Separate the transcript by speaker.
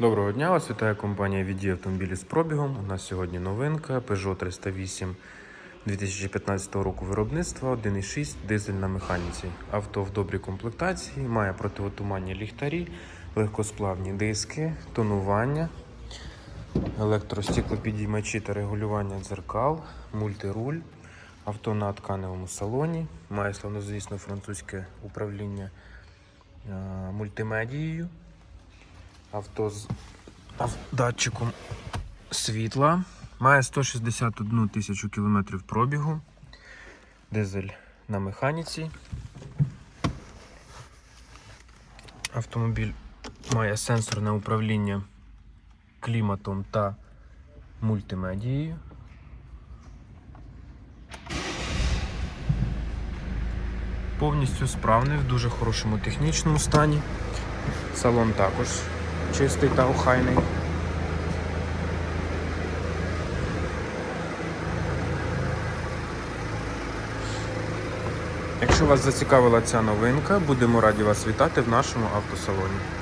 Speaker 1: Доброго дня, вас вітає компанія «Віді автомобілі з пробігом. У нас сьогодні новинка Peugeot 308 2015 року виробництва 1.6 дизель на механіці. Авто в добрій комплектації, має противотуманні ліхтарі, легкосплавні диски, тонування, електростіклопідіймачі та регулювання дзеркал, мультируль. Авто на тканевому салоні, має славнозвісно французьке управління е, мультимедією авто з датчиком світла. Має 161 тисячу кілометрів пробігу. Дизель на механіці. Автомобіль має сенсорне управління кліматом та мультимедією. Повністю справний, в дуже хорошому технічному стані. Салон також чистий та охайний. Якщо вас зацікавила ця новинка, будемо раді вас вітати в нашому автосалоні.